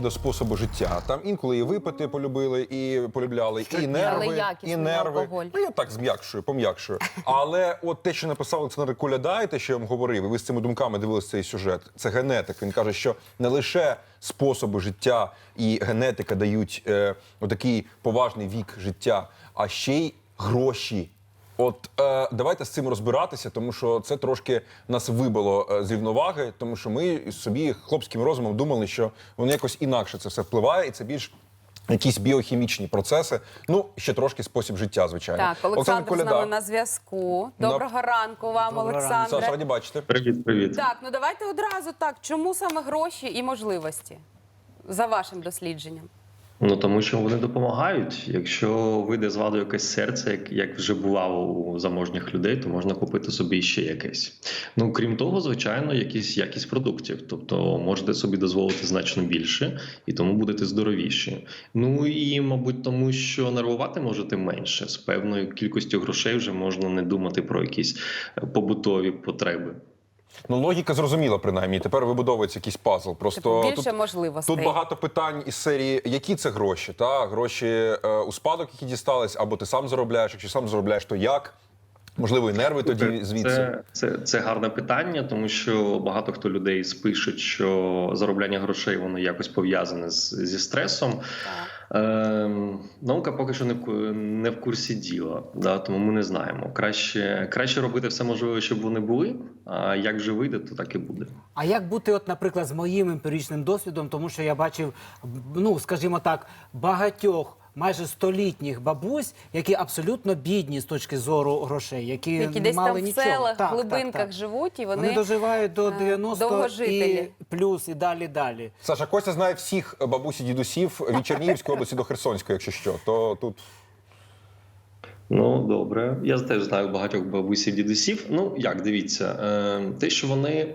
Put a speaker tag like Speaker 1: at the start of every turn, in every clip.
Speaker 1: До способу життя. Там інколи і випити полюбили, і полюбляли, і нерви, і нерви. Ну я так зм'якшую, пом'якшую. Але от те, що написав Олександр Коляда, і те, що я вам говорив, і ви з цими думками дивилися цей сюжет. Це генетик. Він каже, що не лише способи життя і генетика дають е, отакий поважний вік життя, а ще й гроші. От е, давайте з цим розбиратися, тому що це трошки нас вибило е, з рівноваги, тому що ми собі хлопським розумом думали, що воно якось інакше це все впливає, і це більш якісь біохімічні процеси. Ну ще трошки спосіб життя, звичайно.
Speaker 2: Так, Олександр з нами на зв'язку.
Speaker 1: На-
Speaker 2: Доброго ранку вам,
Speaker 3: Доброго.
Speaker 2: Олександре.
Speaker 1: Саша, раді бачите.
Speaker 4: Привіт, привіт.
Speaker 2: Так, ну давайте одразу так. Чому саме гроші і можливості? За вашим дослідженням.
Speaker 4: Ну тому що вони допомагають. Якщо вийде з ладу якесь серце, як, як вже бувало у заможніх людей, то можна купити собі ще якесь. Ну крім того, звичайно, якісь якість продуктів. Тобто можете собі дозволити значно більше і тому будете здоровіші. Ну і мабуть, тому що нервувати можете менше. З певною кількістю грошей вже можна не думати про якісь е, побутові потреби.
Speaker 1: Ну логіка зрозуміла, принаймні. Тепер вибудовується якийсь пазл. Просто
Speaker 2: Типу, більше
Speaker 1: тут,
Speaker 2: можливостей.
Speaker 1: тут багато питань із серії, які це гроші? Та гроші е, у спадок, які дістались, або ти сам заробляєш. Якщо сам заробляєш, то як? Можливо, і нерви тоді звідси.
Speaker 4: Це, це, це гарне питання, тому що багато хто людей спишуть, що заробляння грошей воно якось пов'язане з, зі стресом. Ем, наука поки що не в, не в курсі діла, да, тому ми не знаємо. Краще, краще робити все можливе, щоб вони були. А як вже вийде, то так і буде.
Speaker 3: А як бути, от, наприклад, з моїм емпіричним досвідом, тому що я бачив, ну скажімо так, багатьох. Майже столітніх бабусь, які абсолютно бідні з точки зору грошей, які,
Speaker 2: Які
Speaker 3: не
Speaker 2: десь
Speaker 3: мали
Speaker 2: там в
Speaker 3: нічого.
Speaker 2: селах,
Speaker 3: Так,
Speaker 2: глибинках
Speaker 3: так, так.
Speaker 2: живуть, і вони,
Speaker 3: Вони доживають до
Speaker 2: е,
Speaker 3: 90
Speaker 2: довгожителі.
Speaker 3: і плюс і далі далі.
Speaker 1: Саша Костя знає всіх бабусі дідусів від Чернігівської області до Херсонської, якщо що, то тут
Speaker 4: Ну добре, я теж знаю багатьох бабусів дідусів. Ну як дивіться, е, те, що вони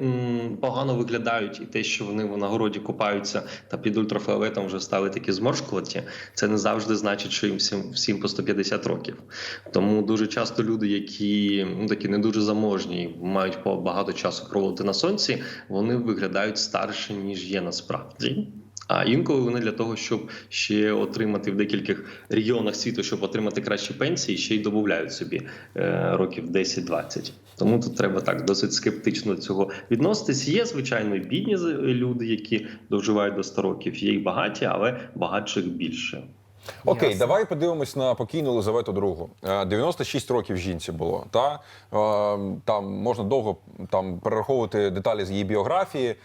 Speaker 4: погано виглядають, і те, що вони на городі купаються та під ультрафіолетом вже стали такі зморшкуваті, це не завжди значить, що їм всім, всім по 150 років. Тому дуже часто люди, які ну такі не дуже заможні, мають по багато часу проводити на сонці, вони виглядають старше ніж є насправді. А інколи вони для того, щоб ще отримати в декількох регіонах світу, щоб отримати кращі пенсії, ще й додають собі е, років 10-20. Тому тут треба так досить скептично до цього відноситись. Є звичайно бідні з- люди, які доживають до 100 років. Є й багаті, але багатших більше.
Speaker 1: Окей,
Speaker 3: Ясно.
Speaker 1: давай подивимось на покійну Елизавету II. Е, 96 років жінці було. Та? Е, Там можна довго там, перераховувати деталі з її біографії, е,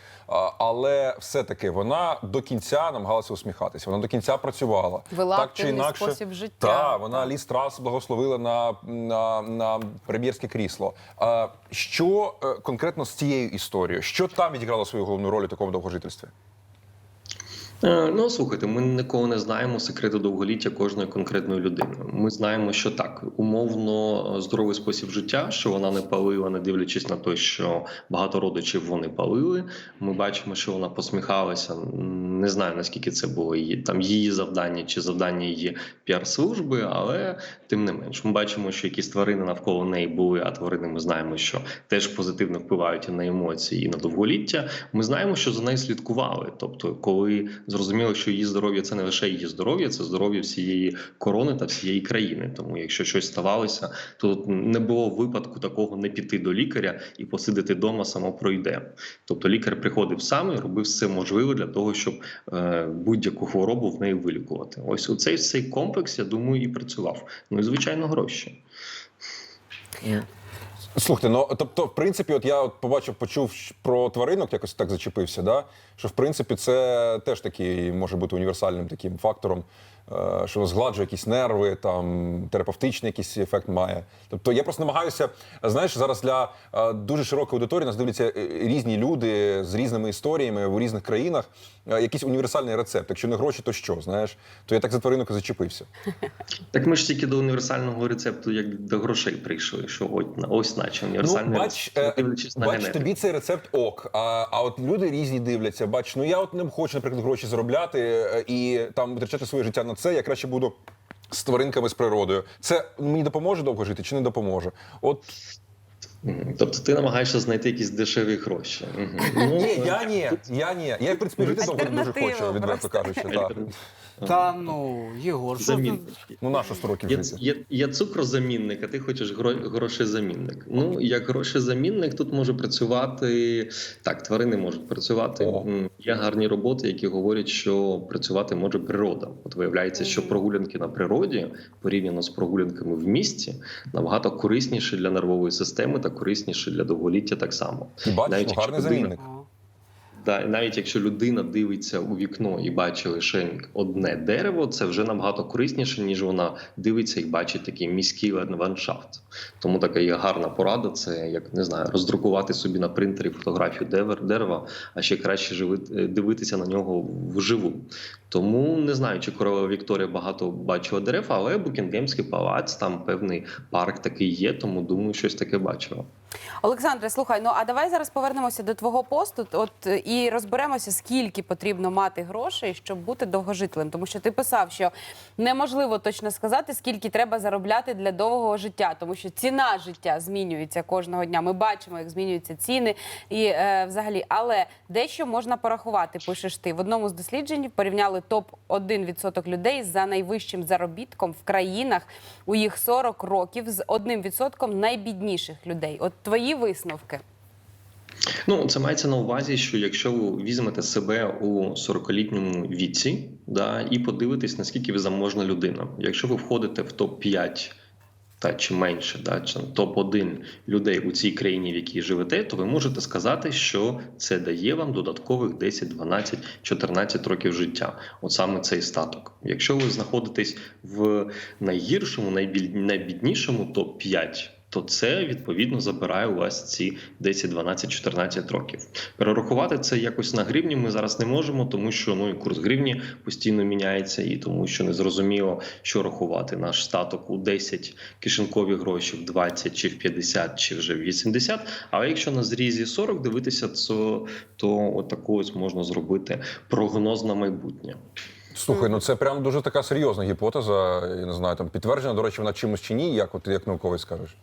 Speaker 1: але все-таки вона до кінця намагалася усміхатися. Вона до кінця працювала.
Speaker 2: Вела
Speaker 1: так чи інакше.
Speaker 2: спосіб життя.
Speaker 1: Та, вона ліс трас благословила на, на, на прем'єрське крісло. Е, Що конкретно з цією історією? Що там відіграло свою головну роль у такому довгожительстві?
Speaker 4: Е, Ну слухайте, ми ніколи не знаємо секрету довголіття кожної конкретної людини. Ми знаємо, що так умовно е, здоровий спосіб життя, що вона не палила, не дивлячись на те, що багато родичів вони палили. Ми бачимо, що вона посміхалася. Не знаю наскільки це було її там її завдання чи завдання її піар-служби, але тим не менш, ми бачимо, що якісь тварини навколо неї були. А тварини ми знаємо, що теж позитивно впливають і на емоції, і на довголіття. Ми знаємо, що за нею слідкували. Тобто, коли зрозуміло, що її здоров'я це не лише її здоров'я, це здоров'я всієї корони та всієї країни. Тому, якщо щось ставалося, то не було випадку такого не піти до лікаря і посидити вдома само пройде. Тобто лікар приходив сам і робив все можливе для того, щоб е, будь-яку хворобу в неї вилікувати. Ось у цей цей комплекс, я думаю, і працював. Ну і звичайно, гроші.
Speaker 1: Слухайте, ну тобто, в принципі, от я от побачив, почув про тваринок, якось так зачепився. Да? Що в принципі це теж такий може бути універсальним таким фактором, е, що згладжує якісь нерви, там терапевтичний якийсь ефект має. Тобто я просто намагаюся, знаєш, зараз для е, дуже широкої аудиторії нас дивляться е, різні люди з різними історіями в різних країнах. Якийсь універсальний рецепт. Якщо не гроші, то що? Знаєш? То я так за тваринок і зачепився.
Speaker 4: Так ми ж тільки до універсального рецепту, як до грошей прийшли. Що ось, ось Універсальний
Speaker 1: Ну, бач,
Speaker 4: рецепт,
Speaker 1: е,
Speaker 4: дивлячись на
Speaker 1: бач,
Speaker 4: генетику.
Speaker 1: тобі цей рецепт ок. А, а от люди різні дивляться. Бач, ну я от не хочу, наприклад, гроші заробляти е, і там витрачати своє життя на це. Я краще буду з тваринками з природою. Це мені допоможе довго жити чи не допоможе? От.
Speaker 4: Тобто ти намагаєшся знайти якісь дешеві гроші. Ну,
Speaker 1: ні, я ні, я ні. Я в принципі жити довго дуже хочу, відверто кажучи. Так.
Speaker 3: Та ну, Єгор, що
Speaker 4: Замін.
Speaker 3: тут?
Speaker 1: Ну на що 100 років
Speaker 4: Є,
Speaker 1: жити?
Speaker 4: є, є цукрозамінник, а ти хочеш гро, грошезамінник. Ну, як грошезамінник, тут може працювати так, тварини можуть працювати.
Speaker 1: О.
Speaker 4: М, Є гарні роботи, які говорять, що працювати може природа. От виявляється, що прогулянки на природі порівняно з прогулянками в місті набагато корисніші для нервової системи та корисніші для довголіття так само.
Speaker 1: І бачиш,
Speaker 4: Навіть
Speaker 1: ну,
Speaker 4: якщо
Speaker 1: гарний
Speaker 4: людина-
Speaker 1: замінник.
Speaker 4: І навіть якщо людина дивиться у вікно і бачить лише одне дерево, це вже набагато корисніше, ніж вона дивиться і бачить такий міський ландшафт. Тому така є гарна порада. Це як не знаю, роздрукувати собі на принтері фотографію дерева, а ще краще е, дивитися на нього вживу. Тому не знаю, чи королева Вікторія багато бачила дерев, але Букінгемський палац, там певний парк такий є, тому думаю, щось таке бачила.
Speaker 2: Олександре, слухай, ну а давай зараз повернемося до твого посту. От е, і розберемося, скільки потрібно мати грошей, щоб бути довгожителем. Тому що ти писав, що неможливо точно сказати, скільки треба заробляти для довгого життя, тому що ціна життя змінюється кожного дня. Ми бачимо, як змінюються ціни і е, взагалі, але дещо можна порахувати. Пишеш ти в одному з досліджень порівняли топ 1% людей за найвищим заробітком в країнах у їх 40 років з 1% найбідніших людей. От твої висновки.
Speaker 4: Ну, це мається на увазі, що якщо ви візьмете себе у 40-літньому віці, да, і подивитесь, наскільки ви заможна людина. Якщо ви входите в топ 5 та чи менше, да, чи топ 1 людей у цій країні, в якій живете, то ви можете сказати, що це дає вам додаткових 10, 12, 14 років життя. От саме цей статок. Якщо ви знаходитесь в найгіршому, найбіднішому топ 5 то це відповідно забирає у вас ці 10, 12, 14 років. Перерахувати це якось на гривні ми зараз не можемо, тому що ну і курс гривні постійно міняється, і тому що не зрозуміло, що рахувати наш статок у 10 кишенькові гроші, в 20 чи в 50, чи вже в 80. Але якщо на зрізі 40 дивитися, то, то отаку ось можна зробити прогноз на майбутнє.
Speaker 1: Слухай, ну це прям дуже така серйозна гіпотеза. Я не знаю, там підтверджена, до речі, вона чимось чи ні, як от як науковець скажеш?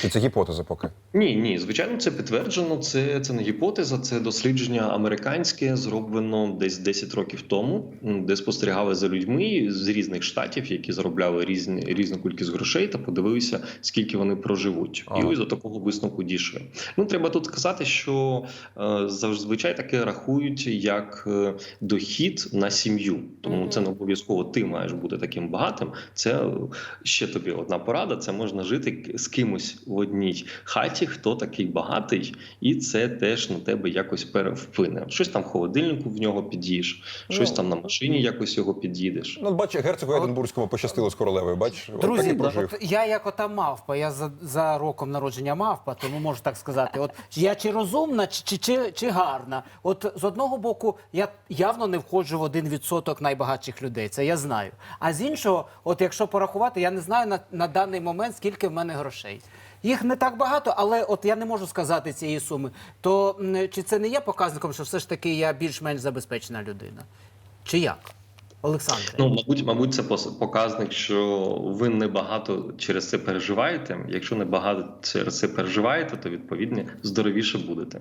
Speaker 1: Чи це гіпотеза поки?
Speaker 4: Ні, ні, звичайно, це підтверджено. Це, це не гіпотеза, це дослідження американське, зроблено десь 10 років тому, де спостерігали за людьми з різних штатів, які заробляли різні різну кількість грошей, та подивилися, скільки вони проживуть. І
Speaker 1: Ага.
Speaker 4: ось до такого висновку дійшли. Ну треба тут сказати, що е, зазвичай таке рахують як е, дохід на сім'ю. Тому
Speaker 2: Мгм.
Speaker 4: це не обов'язково ти маєш бути таким багатим. Це ще тобі одна порада: це можна жити з кимось в одній хаті, хто такий багатий, і це теж на тебе якось перевплине. Щось там в холодильнику в нього під'їш, щось
Speaker 1: Ну.
Speaker 4: там на машині якось його під'їдеш.
Speaker 1: Ну, бач, герцогу
Speaker 3: От-
Speaker 1: Единбурзькому пощастило з королевою. Бач, от
Speaker 3: Друзі,
Speaker 1: так і прожив.
Speaker 3: от я як ота мавпа, я за, за роком народження мавпа, тому можу так сказати. От я чи розумна, чи, чи, чи, чи гарна. От з одного боку, я явно не входжу в один відсоток найбагатших людей. Це я знаю. А з іншого, от якщо порахувати, я не знаю на, на даний момент, скільки в мене грошей. Їх не так багато, але от я не можу сказати цієї суми. То чи це не є показником, що все ж таки я більш-менш забезпечена людина? Чи як? Олександре?
Speaker 4: Ну, мабуть, мабуть, це пос- показник, що ви небагато через це переживаєте. Якщо небагато через це переживаєте, то відповідно здоровіше будете.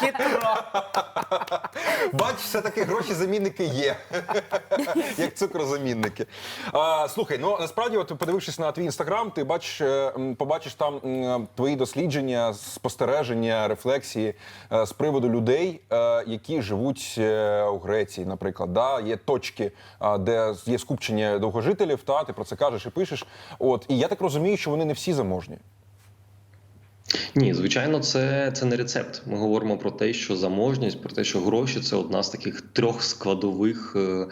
Speaker 3: Хитро.
Speaker 1: Бач, все-таки гроші замінники є. Як цукрозамінники. А, слухай, ну насправді, от подивившись на твій інстаграм, ти бачиш, е, побачиш там твої дослідження, спостереження, рефлексії е, з приводу людей, е, які живуть е, у Греції, наприклад. Да? Є точки, де є скупчення довгожителів, та ти про це кажеш і пишеш. От і я так розумію, що вони не всі заможні.
Speaker 4: Ні, звичайно, це, це не рецепт. Ми говоримо про те, що заможність, про те, що гроші це одна з таких трьох складових е,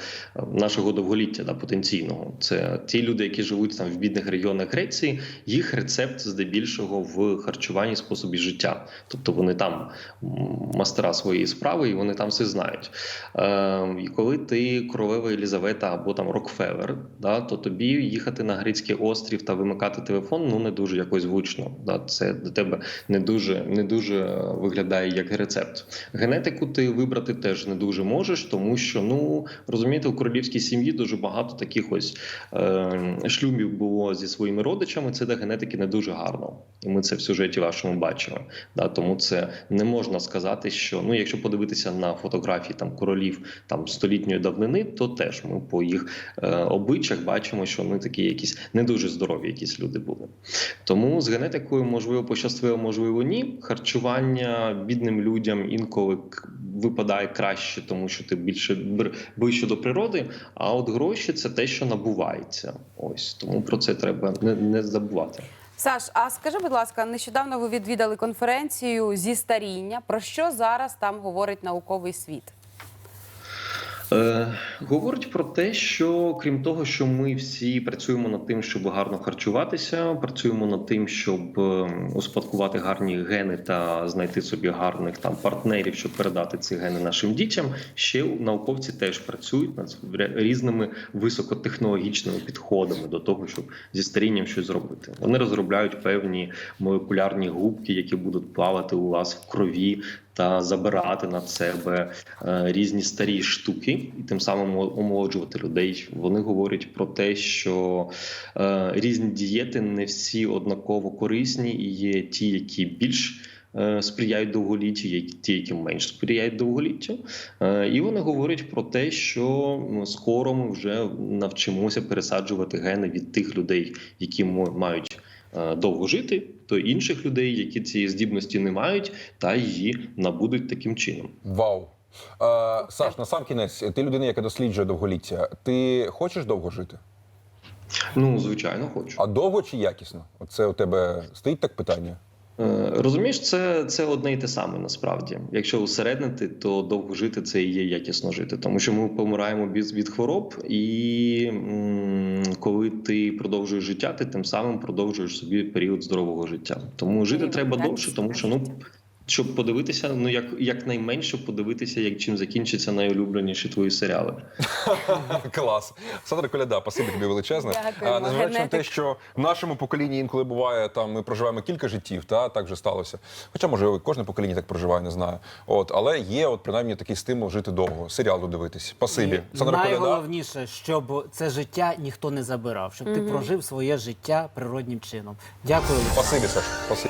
Speaker 4: нашого довголіття да, потенційного. Це ті люди, які живуть там в бідних регіонах Греції, їх рецепт здебільшого в харчуванні способі життя. Тобто вони там мастера своєї справи, і вони там все знають. Е, і коли ти королева Елізавета або там Рокфеллер, да, то тобі їхати на грецький острів та вимикати телефон ну не дуже якось звучно. Да, це до тебе не дуже не дуже виглядає як рецепт. Генетику ти вибрати теж не дуже можеш, тому що ну розумієте, у королівській сім'ї дуже багато таких ось е, шлюбів було зі своїми родичами. Це де генетики не дуже гарно, і ми це в сюжеті вашому бачили. Да, тому це не можна сказати, що ну, якщо подивитися на фотографії там королів там столітньої давнини, то теж ми по їх е, обличчях бачимо, що вони такі якісь не дуже здорові, якісь люди були. Тому з генетикою можливо пощастило, можливо, ні. Харчування бідним людям інколи випадає краще, тому що ти більше ближче до природи. А от гроші це те, що набувається. Ось тому про це треба не, не забувати.
Speaker 2: Саш, а скажи, будь ласка, нещодавно ви відвідали конференцію зі старіння. Про що зараз там говорить науковий світ?
Speaker 4: Е, говорить про те, що крім того, що ми всі працюємо над тим, щоб гарно харчуватися, працюємо над тим, щоб е, успадкувати гарні гени та знайти собі гарних там партнерів, щоб передати ці гени нашим дітям. Ще науковці теж працюють над різними високотехнологічними підходами до того, щоб зі старінням щось зробити. Вони розробляють певні молекулярні губки, які будуть плавати у вас в крові та забирати на себе е, різні старі штуки і тим самим омолоджувати людей. Вони говорять про те, що е, різні дієти не всі однаково корисні, і є ті, які більш е, Сприяють довголіттю, є ті, які менш сприяють довголіттю, і вони говорять про те, що скоро ми вже навчимося пересаджувати гени від тих людей, які мають довго жити, то інших людей, які цієї здібності не мають, та її набудуть таким чином.
Speaker 1: Вау. Е, Саш, на сам кінець, ти людина, яка досліджує довголіття. Ти хочеш довго жити?
Speaker 4: Ну, звичайно, хочу.
Speaker 1: А довго чи якісно? Оце у тебе стоїть так питання?
Speaker 4: Е, Розумієш, це, це одне і те саме насправді. Якщо усереднити, то довго жити це і є якісно жити, тому що ми помираємо від, від хвороб, і м, коли ти продовжуєш життя, ти тим самим продовжуєш собі період здорового життя. Тому жити треба довше, тому що ну. Щоб подивитися, ну як якнайменше подивитися, як чим закінчаться найулюбленіші твої серіали.
Speaker 1: Клас. Сандра Коляда, спасибі тобі величезне. А, Незважаючи на те, що в нашому поколінні інколи буває, там ми проживаємо кілька життів, та так вже сталося. Хоча, може, кожне покоління так проживає, не знаю. От, але є от принаймні такий стимул жити довго, серіал додивитись. Спасибі.
Speaker 3: І
Speaker 1: Сандра Коляда.
Speaker 3: найголовніше, щоб це життя ніхто не забирав, щоб ти прожив своє життя природнім чином. Дякую.
Speaker 1: Спасибі, Саш. Спасибі.